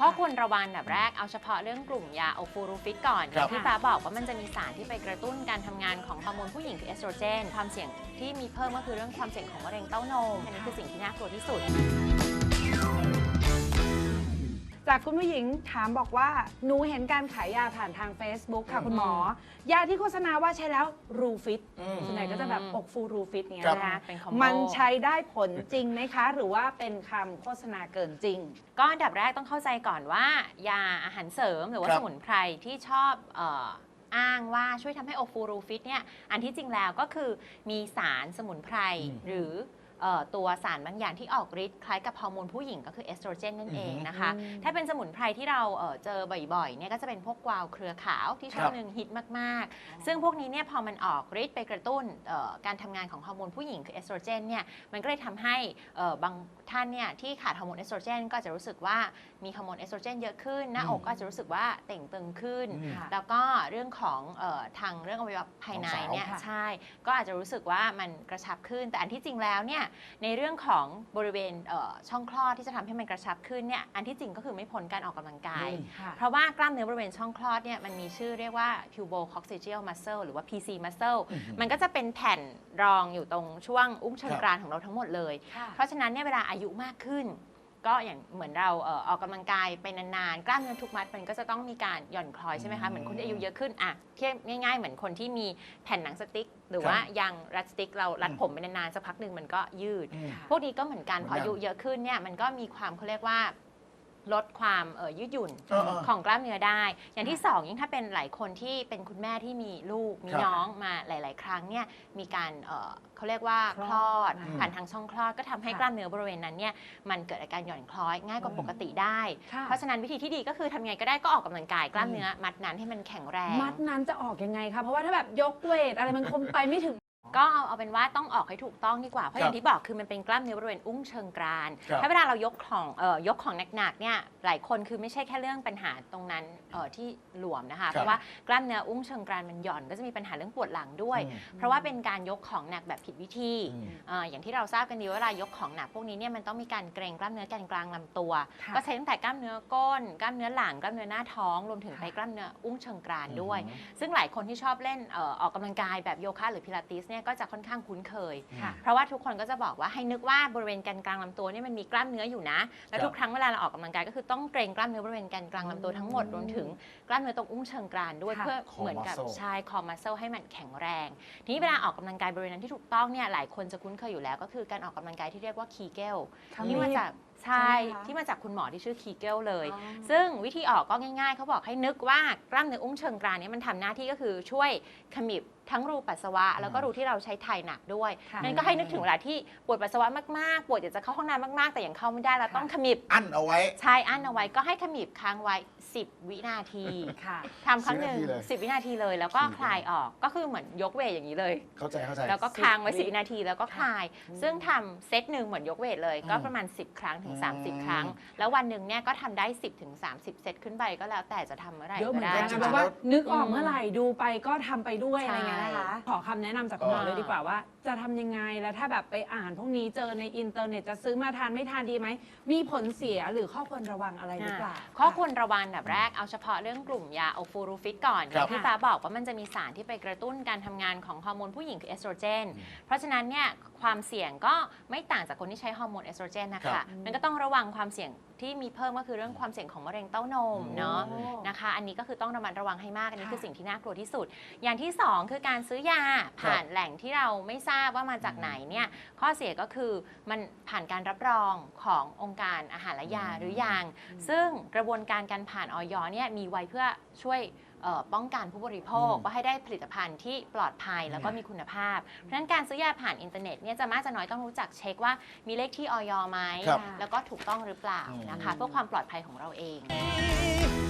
ข้อควรระวังอันดับแรกเอาเฉพาะเรื่องกลุ่มยาโอฟูรูฟิตก่อนครับที่ฟ้าบอกว่ามันจะมีสารที่ไปกระตุ้นการทำงานของฮอร์โมนผู้หญิงคือเอสโตรเจน ความเสี่ยงที่มีเพิ่มก็คือเรื่องความเสี่ยงของมะเร็งเต้านมอันนี้คือสิ่งที่น่ากลัวที่สุด จากคุณผู้หญิงถามบอกว่า หนูเห็นการขายยาผ่านทาง Facebook ค่ะคุณหมอ ยาที่โฆษณาว่าใช้แล้วรูฟิตอืมส่วนใหญ่ก็จะแบบอกฟูรูฟิตเนี่ยครับนะคะเป็นคอมโบ มันใช้ได้ผลจริงไหมคะ หรือว่าเป็นคำโฆษณาเกินจริง ก็อันดับแรกต้องเข้าใจก่อนว่า ยาอาหารเสริมหรือว่าครับ สมุนไพรที่ชอบเอ่ออ้างว่าช่วยทำให้โอฟูรูฟิตเนี่ยอันที่จริงแล้วก็คือมีสารสมุนไพรอืมหรือเอ่อ ตัวสารบางอย่างที่ออกฤทธิ์คล้ายกับฮอร์โมนผู้หญิงก็คือเอสโตรเจนนั่นเองอือหือนะคะ ถ้าเป็นสมุนไพรที่เราเอ่อเจอบ่อยๆเนี่ยก็จะเป็นพวกกวาวเครือขาวที่ช่วครังบหนึ่งฮิตมากๆ ซึ่งพวกนี้เนี่ยพอมันออกฤทธิ์ไปกระตุ้นเอ่อการทำงานของฮอร์โมนผู้หญิงคือเอสโตรเจนเนี่ยมันก็เลยทำให้เอ่อบางท่านเนี่ยที่ขาดฮอร์โมนเอสโตรเจนก็อาจจะรู้สึกว่ามีฮอร์โมนเอสโตรเจนเยอะขึ้น หน้าอกก็อาจจะรู้สึกว่าเต่งตึงขึ้นอืมแล้วก็เรื่องของเอ่อทางเรื่องอวัยวะภายในเนี่ยของสาวค่ะใช่ก็อาจจะรู้สึกว่ามันกระชับขึ้น แต่อันที่จริงแล้วเนี่ยในเรื่องของบริเวณเอ่อช่องคลอดที่จะทำให้มันกระชับขึ้นเนี่ยอันที่จริงก็คือไม่พ้นการออกกำลังกายอืมค่ะเพราะว่ากล้ามเนื้อบริเวณช่องคลอดเนี่ยมันมีชื่อเรียกว่า pubococcygeal muscle หรือว่า PC muscle อือหือมันก็จะเป็นแผ่นรองอยู่ตรงช่วงอุ้งเชิงครับกรานของเราทั้งหมดเลย เพราะฉะนั้นเนี่ยเวลาอายุมากขึ้น ก็อย่างเหมือนเราเอ่อออกกำลังกายไปนานๆ กล้ามเนื้อทุกมัดมันก็จะต้องมีการหย่อนคล้อยใช่ไหมอืคะมเหมือนคนที่อายุเยอะขึ้นอะเทียบง่ายๆ เหมือนคนที่มีแผ่นหนังสติ๊ก หรือครับว่ายางรัดสติ๊กเรารัดอืมผมไปนานๆสักพักหนึ่งมันก็ยืด อืม พวกนี้ก็เหมือนกันเหมืพอนอกันอายุเยอะขึ้นเนี่ยมันก็มีความเขาเรียกว่า ลดความเอ่อยืดหยุ่นเออเออของกล้ามเนื้อได้ อย่างที่สองยิ่งถ้าเป็นหลายคนที่เป็นคุณแม่ที่มีลูกมีครับน้องมาหลาย ๆ ครั้งเนี่ยมีการเอ่อเขาเรียกว่าคคลลออดดผ่านทางช่องคลอดก็ทำให้ค่ะกล้ามเนื้อบริเวณนั้นเนี่ยมันเกิดอาการหย่อนคล้อยง่ายกว่าอืม ปกติได้ ค่ะ เพราะฉะนั้นวิธีที่ดีก็คือทำไงก็ได้ก็ออกกำลังกายกล้ามเนื้อมัดนั้นให้มันแข็งแรง มัดนั้นจะออกยังไงคะ เพราะว่าถ้าแบบยกเวทอะไรมันคงไปไม่ถึง ก็เอาเอาเป็นว่าต้องออกให้ถูกต้องดีกว่า เพราะครับอย่างที่บอกคือมันเป็นกล้ามเนื้อบริเวณอุ้งเชิงกราน ครับถ้าเวลาเรายกของเอ่อยกของหนักๆเนี่ยหลายคนคือไม่ใช่แค่เรื่องปัญหาตรงนั้นเอ่อที่หลวมนะคะ เพราะว่ากล้ามเนื้ออุ้งเชิงกรานมันหย่อนก็จะมีปัญหาเรื่องปวดหลังด้วย อืม เพราะว่าเป็นการยกของหนักแบบผิดวิธี อืม เอ่ออย่างที่เราทราบกันดีว่าเวลายกของหนักพวกนี้เนี่ยมันต้องมีการเกรงกล้ามเนื้อแกนกลางลำตัว ค่ะก็ใช้ตั้งแต่กล้ามเนื้อก้น กล้ามเนื้อหลังกล้ามเนื้อหน้าท้องรวมถึงค่ะ ไปกล้ามเนื้ออุ้งเชิงกรานด้วยอืมซึ่งหลายคนที่ชอบเล่นเอ่อออกกำลังกายแบบโยคะหรือพิลาทิสเนี่ยก็จะค่อนข้างคุ้นเคย ค่ะ เพราะว่าทุกคนก็จะบอกว่าให้นึกว่าบริเวณแกนกลางลำตัวเนี่ยมันมีกล้ามเนื้ออยู่นะ แล้วครับทุกครั้งเวลาเราออกกำลังกายก็คือต้องเกรงกล้ามเนื้อบริเวณแกนกลางลำตัวทั้งหมดรวมถึงกล้ามเนื้อตรงอุ้งเชิงกรานด้วยค่ะ เพื่อ Core เหมือนกับ muscle ชายคอมัสเซลให้มันแข็งแรง ทีนี้เวลาออกกำลังกายบริเวณนั้นที่ถูกต้องเนี่ยหลายคนจะคุ้นเคยอยู่แล้ว ก็คือการออกกำลังกายที่เรียกว่าคีเกลค่ะที่มาจาก ใช่ใช่ไหมคะที่มาจากคุณหมอที่ชื่อคีเกลเลย อ๋อ ซึ่งวิธีออกก็ง่ายๆ เขาบอกให้นึกว่ากล้ามเนื้ออุ้งเชิงกรานเนี้มันทำหน้าที่ก็คือช่วยขมิบทั้งรูปัสสาวะ แล้วก็รูที่เราใช้ถ่ายหนักด้วยค่ะนั่นก็ให้นึกถึงเวลาที่ปวดปัสสาวะมากๆ ปวดอยากจะเข้าห้องน้ำมากๆ แต่ยังเข้าไม่ได้เราต้องขมิบอั้นเอาไว้ ใช่อั้นเอาไว้ก็ให้ขมิบค้างไว้ 10 วินาทีค่ะ ทำครั้งหนึ่ง10 10วินาทีเลย แล้วก็ขี่ได้คลายออกก็คือเหมือนยกเวทอย่างนี้เลย เข้าใจเข้าใจ แล้วก็ค้างไว้10 10วินาทีแล้วก็คลาย ซึ่งทำเซตหนึ่งเหมือนยกเวทเลย ก็อืมประมาณ 10 ครั้งถึงอืม30 ครั้ง แล้ววันหนึ่งเนี่ยก็ทำได้ 10ถึง30 เซตขึ้นไปก็แล้วแต่จะทำเมื่อไหร่เยอะเหมืก็อนได้ กันจรินะงๆแบบว่าแล้วนึกออกอืมเมื่อไหร่ดูไปก็ทำไปด้วยใช่อะไรเงี้ยนะคะ ขอคำแนะนำจากคุณหมอเลยดีกว่าว่า จะทำยังไงแล้วถ้าแบบไปอ่านพวกนี้เจอในอินเทอร์เน็ตจะซื้อมาทานไม่ทานดีไหม มีผลเสียหรือข้อควรระวังอะไรหรือเปล่า ข้อควรระวังอันดับแรกเอาเฉพาะเรื่องกลุ่มยาโอฟูรูฟิตก่อนครับที่ฟ้าบอกว่ามันจะมีสารที่ไปกระตุ้นการทำงานของฮอร์โมนผู้หญิงคือเอสโตรเจน เพราะฉะนั้นเนี่ยความเสี่ยงก็ไม่ต่างจากคนที่ใช้ฮอร์โมนเอสโตรเจนนะครัคะบ มันก็ต้องระวังความเสี่ยงที่มีเพิ่มก็คือเรื่องความเสี่ยงของมะเร็งเต้านมเนาะโอ้นะคะ อันนี้ก็คือต้องระมัดระวังให้มาก อันนี้ค่ะคือสิ่งที่น่ากลัวที่สุด อย่างที่สองคือการซื้อยาผ่านแหล่งที่เราไม่ทราบว่ามาจากไหนเนี่ยข้อเสียก็คือมันผ่านการรับรองขององค์การอาหารและยาหรือยังซึ่งกระบวนการการผ่านออยเนี่ยมีไว้เพื่อช่วยเอ่อ ป้องกันผู้บริโภคอืมว่าให้ได้ผลิตภัณฑ์ที่ปลอดภัยแล้วก็มีคุณภาพ เพราะฉะนั้นการซื้อยาผ่านอินเทอร์เน็ตเนี่ยจะมากจะน้อยต้องรู้จักเช็คว่ามีเลขที่ออยไหม ครับ แล้วก็ถูกต้องหรือเปล่านะคะ เพื่อความปลอดภัยของเราเองเ